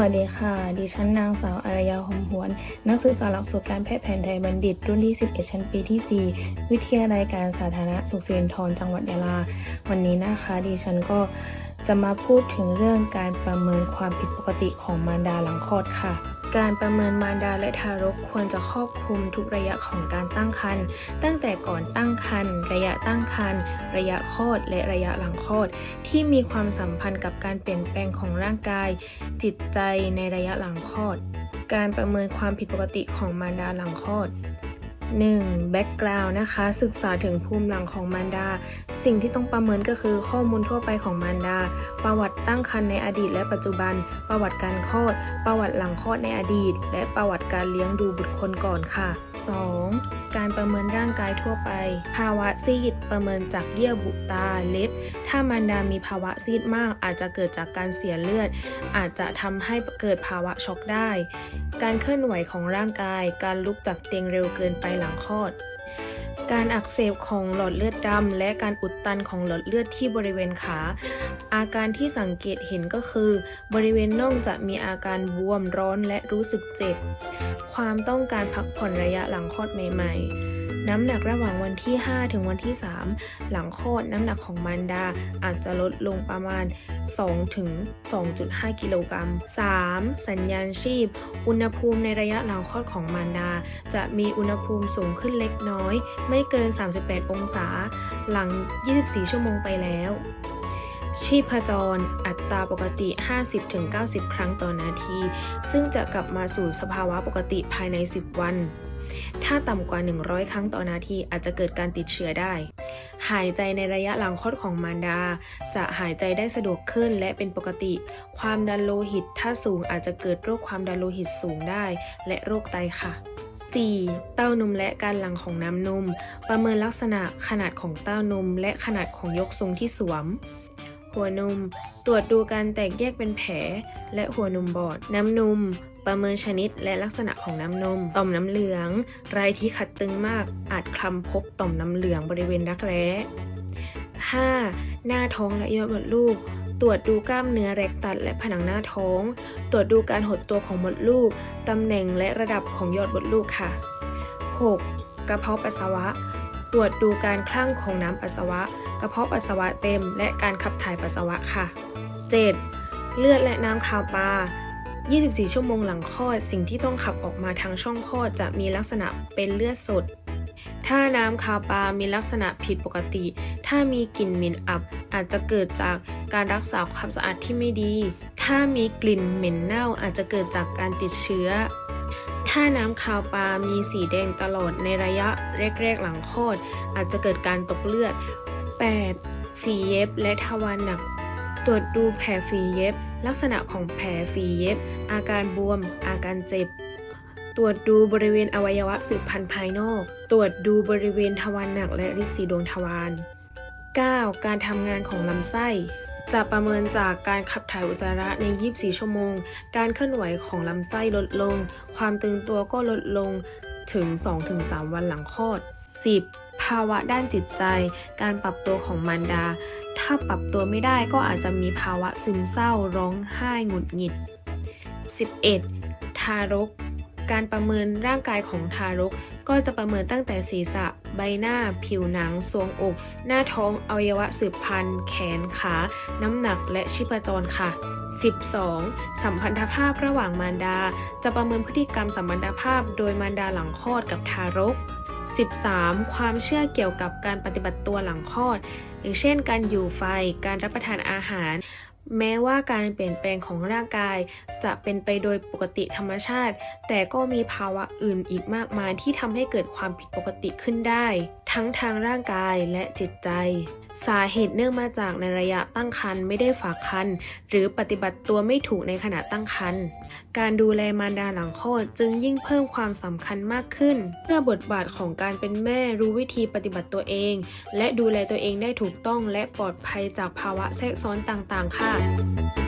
วัสดีค่ะ ดิฉันนางสาวอารยาหอมหวน นักศึกษาหลักสูตรการแพทย์แผนไทยบัณฑิต รุ่นที่ 11 ชั้นปีที่ 4 วิทยาลัยการสาธารณสุขสิรินธรจังหวัดยะลา วันนี้นะคะ ดิฉันก็จะมาพูดถึงเรื่องการประเมินความผิดปกติของมารดาหลังคลอดค่ะ การประเมินมารดาและทารกควรจะครอบคลุมทุกระยะของการตั้งครรภ์ตั้งแต่ก่อนตั้งครรภ์ระยะตั้งครรภ์ระยะคลอด และระยะหลังคลอด ที่มีความสัมพันธ์กับการเปลี่ยนแปลงของร่างกาย จิตใจในระยะหลังคลอด การประเมินความผิดปกติของมารดาหลังคลอด 1. Background นะคะ ศึกษาถึงภูมิหลังของมารดา สิ่งที่ต้องประเมินก็คือข้อมูลทั่วไปของมารดา ประวัติตั้งครรภ์ในอดีตและปัจจุบัน ประวัติการคลอด ประวัติหลังคลอดในอดีต และประวัติการเลี้ยงดูบุตรคนก่อนค่ะ 2. การประเมินร่างกายทั่วไป ภาวะซีด ประเมินจากเยื่อบุตาเล็บ ถ้ามารดามีภาวะซีดมาก อาจจะเกิดจากการเสียเลือด อาจจะทำให้เกิดภาวะช็อกได้ การเคลื่อนไหวของร่างกาย การลุกจากเตียงเร็วเกินไปหลังคลอด การอักเสบของหลอดเลือดดำและการอุดตันของหลอดเลือดที่บริเวณขา อาการที่สังเกตเห็นก็คือ บริเวณน่องจะมีอาการบวมร้อนและรู้สึกเจ็บ ความต้องการพักผ่อนระยะหลังคลอดใหม่ ๆ น้ำหนักระหว่างวันที่ 5 ถึงวันที่ 3 หลังคลอดน้ำหนักของมารดาอาจจะลดลงประมาณ 2 ถึง 2.5 กิโลกรัม 3. สัญญาณชีพ อุณหภูมิในระยะหลังคลอดของมารดา จะมีอุณหภูมิสูงขึ้นเล็กน้อย ไม่เกิน 38 องศา หลัง 24 ชั่วโมงไปแล้วชีพจร อัตราปกติ 50-90 ครั้งต่อนาที ซึ่งจะกลับมาสู่สภาวะปกติภายใน 10 วัน ถ้าต่ำกว่า 100 ครั้งต่อนาทีอาจจะเกิดการติดเชื้อได้ หายใจในระยะหลังคลอดของมารดา จะหายใจได้สะดวกขึ้นและเป็นปกติ ความดันโลหิตถ้าสูงอาจจะเกิดโรคความดันโลหิตสูงได้ และโรคไตค่ะ 4. เต้านมและการหลั่งของน้ำนม ประเมินลักษณะขนาดของเต้านมและขนาดของยกทรงที่สวม หัวนม ตรวจดูการแตกแยกเป็นแผล และหัวนมบอด น้ำนม ประเมินชนิดและลักษณะของน้ำนม ต่อมน้ำเหลือง รายที่ขัดตึงมาก อาจคลำพบต่อมน้ำเหลืองบริเวณรักแร้ 5. หน้าท้องและยอดมดลูกตรวจดูกล้ามเนื้อแรกตัดและผนังหน้าท้อง ตรวจดูการหดตัวของมดลูก ตำแหน่งและระดับของยอดมดลูกค่ะ 6. กระเพาะปัสสาวะ ตรวจดูการคลั่งของน้ำปัสสาวะ กระเพาะปัสสาวะเต็ม และการขับถ่ายปัสสาวะค่ะ 7. เลือดและน้ำคาวปลา 24 ชั่วโมงหลังคลอด สิ่งที่ต้องขับออกมาทางช่องคลอดจะมีลักษณะเป็นเลือดสด ถ้าน้ำคาวปลามีลักษณะผิดปกติ ถ้ามีกลิ่นเหม็นอับ อาจจะเกิดจากการรักษาความสะอาดที่ไม่ดี ถ้ามีกลิ่นเหม็นเน่าอาจจะเกิดจากการติดเชื้อ ถ้าน้ำคาวปลา มีสีแดงตลอดในระยะแรกๆหลังคลอด อาจจะเกิดการตกเลือด 8. ฝีเย็บและทวารหนัก ตรวจดูแผลฝีเย็บ ลักษณะของแผลฝีเย็บ อาการบวม อาการเจ็บ ตรวจดูบริเวณอวัยวะสืบพันธุ์ภายนอก ตรวจดูบริเวณทวารหนักและริดสีดวงทวาร 9. การทำงานของลำไส้ จะประเมินจากการขับถ่ายอุจจาระใน 24 ชั่วโมง การเคลื่อนไหวของลำไส้ลดลง ความตึงตัวก็ลดลงถึง 2-3 วันหลังคลอด 10. ภาวะด้านจิตใจ การปรับตัวของมารดา ถ้าปรับตัวไม่ได้ก็อาจจะมีภาวะซึมเศร้าร้องไห้หงุดหงิด 11. ทารก การประเมินร่างกายของทารกก็จะประเมินตั้งแต่ศีรษะ ใบหน้า ผิวหนังทรวงอก หน้าท้องอวัยวะสืบพันธุ์ แขนขา น้ำหนักและชีพจรค่ะ 12. สัมพันธภาพระหว่างมารดา จะประเมินพฤติกรรมสัมพันธภาพ โดยมารดาหลังคลอดกับทารก 13. ความเชื่อเกี่ยวกับการปฏิบัติตัวหลังคลอด อย่างเช่น การอยู่ไฟ การรับประทานอาหาร แม้ว่าการเปลี่ยนแปลงของร่างกาย จะเป็นไปโดยปกติธรรมชาติ แต่ก็มีภาวะอื่นอีกมากมายที่ทำให้เกิดความผิดปกติขึ้นได้ ทั้งทางร่างกายและจิตใจ สาเหตุเนื่องมาจากในระยะตั้งครรภ์ไม่ได้ฝากครรภ์หรือปฏิบัติตัวไม่ถูกในขณะตั้งครรภ์การดูแลมารดาหลังคลอดจึงยิ่งเพิ่มความสำคัญมากขึ้นเพื่อบทบาทของการเป็นแม่รู้วิธีปฏิบัติตัวเอง และดูแลตัวเองได้ถูกต้องและปลอดภัยจากภาวะแทรกซ้อนต่างๆค่ะค่ะ